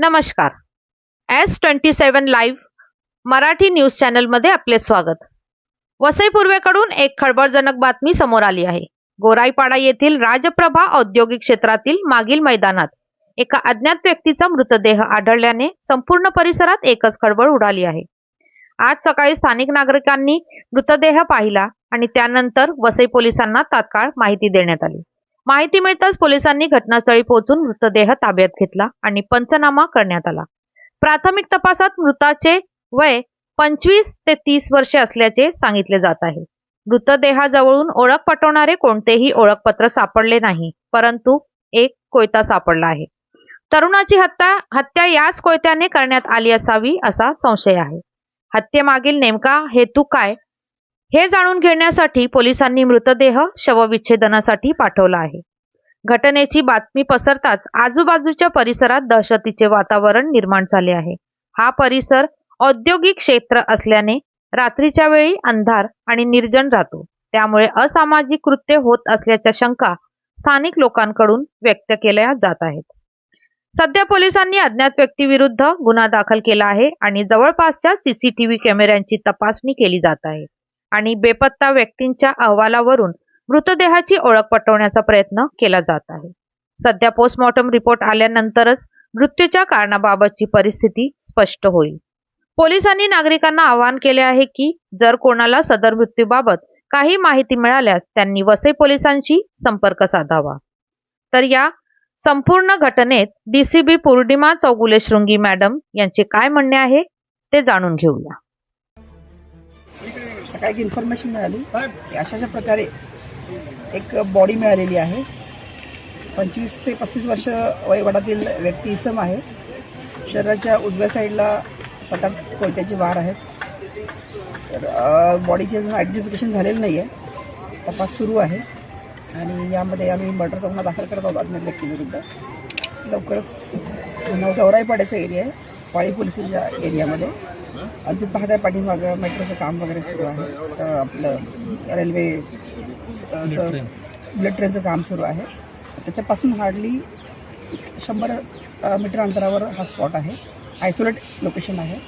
नमस्कार. S twenty seven live Marathi news चॅनलमध्ये आपले स्वागत. वसई पूर्वेकडून एक खळबळजनक बातमी समोर आली आहे. गोराईपाडा येथील राजप्रभा औद्योगिक क्षेत्रातील मागील मैदानात एका अज्ञात व्यक्तीचा मृतदेह आढळल्याने संपूर्ण परिसरात एकच खळबळ उडाली आहे. आज सकाळी स्थानिक नागरिकांनी मृतदेह पाहिला आणि त्यानंतर वसई पोलिसांना तात्काळ माहिती देण्यात आली. माहिती मिळताच पोलिसांनी घटनास्थळी पोहोचून मृतदेह ताब्यात घेतला आणि पंचनामा करण्यात आला. प्राथमिक तपासात मृताचे वय पंचवीस ते तीस वर्षे असल्याचे सांगितले जात आहे. मृतदेहाजवळून ओळख पटवणारे कोणतेही ओळखपत्र सापडले नाही परंतु एक कोयता सापडला आहे. तरुणाची हत्या हत्या याच कोयत्याने करण्यात आली असावी असा संशय आहे. हत्येमागील नेमका हेतू काय हे जाणून घेण्यासाठी पोलिसांनी मृतदेह शवविच्छेदनासाठी पाठवला आहे. घटनेची बातमी पसरताच आजूबाजूच्या परिसरात दहशतीचे वातावरण निर्माण झाले आहे. हा परिसर औद्योगिक क्षेत्र असल्याने रात्रीच्या वेळी अंधार आणि निर्जन राहतो. त्यामुळे असामाजिक कृत्य होत असल्याच्या शंका स्थानिक लोकांकडून व्यक्त केल्या जात आहेत. सध्या पोलिसांनी अज्ञात व्यक्तीविरुद्ध गुन्हा दाखल केला आहे आणि जवळपासच्या सीसीटीव्ही कॅमेऱ्यांची तपासणी केली जात आहे. आणि बेपत्ता व्यक्तींच्या अहवालावरून मृतदेहाची ओळख पटवण्याचा प्रयत्न केला जात आहे. सध्या पोस्टमॉर्टम रिपोर्ट आल्यानंतरच मृत्यूच्या कारणाबाबतची परिस्थिती स्पष्ट होईल. पोलिसांनी नागरिकांना आवाहन केले आहे की जर कोणाला सदर मृत्यूबाबत काही माहिती मिळाल्यास त्यांनी वसई पोलिसांशी संपर्क साधावा. तर या संपूर्ण घटनेत डीसीबी पौर्णिमा चौगुले शृंगी मॅडम यांचे काय म्हणणे आहे ते जाणून घेऊया. सकाळी एक इन्फॉर्मेशन मिळाली की अशाच्या प्रकारे एक बॉडी मिळालेली आहे. पंचवीस ते पस्तीस वर्ष वयोगटातील व्यक्ती इसम आहे. शरीराच्या उजव्या साईडला सात आठ कोयत्याचे वार आहेत. तर बॉडीचे अजून आयडेंटिफिकेशन झालेलं नाही आहे तपास सुरू आहे. आणि यामध्ये आम्ही मर्डरचा गुन्हा दाखल करत आहोत अज्ञात व्यक्तीविरुद्ध. लवकरच गुन्हा गौराई पाड्याचा एरिया आहे. पाळी पोलिसच्या एरियामध्ये. आणि ते पाहताय पाठीमागं मेट्रोचं काम वगैरे सुरू आहे. तर आपलं रेल्वे बुलेट ट्रेनचं काम सुरू आहे. त्याच्यापासून हार्डली शंभर मीटर अंतरावर हा स्पॉट आहे. आयसोलेट लोकेशन आहे.